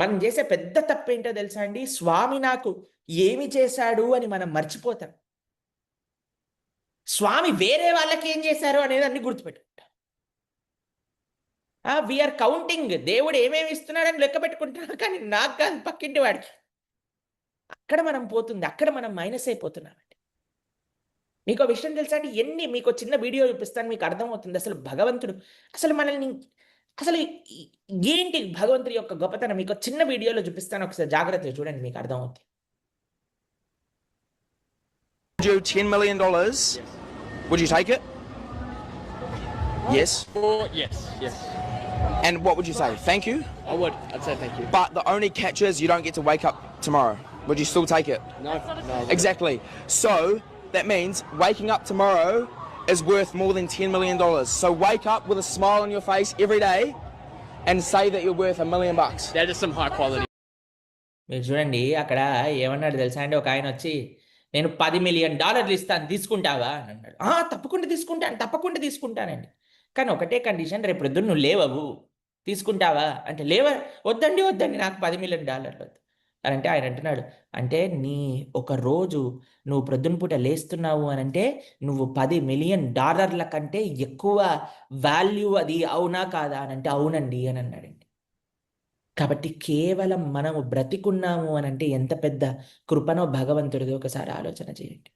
మనం చేసే పెద్ద తప్పేంటో తెలుసా అండి? స్వామి నాకు ఏమి చేశాడు అని మనం మర్చిపోతాం. స్వామి వేరే వాళ్ళకి ఏం చేశారు అనేది అన్ని గుర్తుపెట్టుకుంటాం. వీఆర్ కౌంటింగ్ దేవుడు ఏమేమి ఇస్తున్నాడని లెక్క పెట్టుకుంటున్నాం కానీ నాకు కాదు పక్కింటి వాడికి. అక్కడ మనం పోతుంది అక్కడ మనం మైనస్ అయిపోతున్నామండి మీకు ఒక విషయం తెలుసా అండి? ఎన్ని మీకు చిన్న వీడియో చూపిస్తాను మీకు అర్థమవుతుంది. అసలు భగవంతుడు అసలు మనల్ని అసలు ఈ- ఏంటి భగవంతుడి యొక్క గొప్పతనం మీకు ఒక చిన్న వీడియోలో చూపిస్తాను ఒకసారి జాగ్రత్తగా చూడండి మీకు అర్థమవుతుంది you $10 million, would you take it? Yes. Oh, yes, yes. And what would you say? Thank you? I would. I'd say thank you. But the only catch is you don't get to wake up tomorrow. Would you still take it? No, no. I wouldn't. Exactly. So that means waking up tomorrow is worth more than $10 million. So wake up with a smile on your face every day and say that you're worth a million bucks. That is some high quality. మీరు చూడండి అక్కడ ఏమన్నాడు తెలుసా అండి? ఒక ఆయన వచ్చి నేను పది మిలియన్ డాలర్లు ఇస్తాను తీసుకుంటావా? అని అన్నాడు. "ఆ, తప్పకుండా తీసుకుంటాను తప్పకుండా తీసుకుంటానండి. కానీ ఒకటే కండిషన్ రేపు పొద్దున్న నువ్వు లేవవు. తీసుకుంటావా? అంటే లేవ వద్దండి వద్దండి నాకు పది మిలియన్ డాలర్లు వద్దు. అని అంటే ఆయన అంటున్నాడు అంటే నీ ఒక రోజు నువ్వు ప్రొద్దున పూట లేస్తున్నావు అని అంటే నువ్వు పది మిలియన్ డాలర్ల కంటే ఎక్కువ వాల్యూ అది అవునా కాదా అని అంటే అవునండి అని అన్నాడండి. కాబట్టి కేవలం మనము బ్రతికున్నాము అని అంటే ఎంత పెద్ద కృపనో భగవంతుడిది ఒకసారి ఆలోచన చేయండి.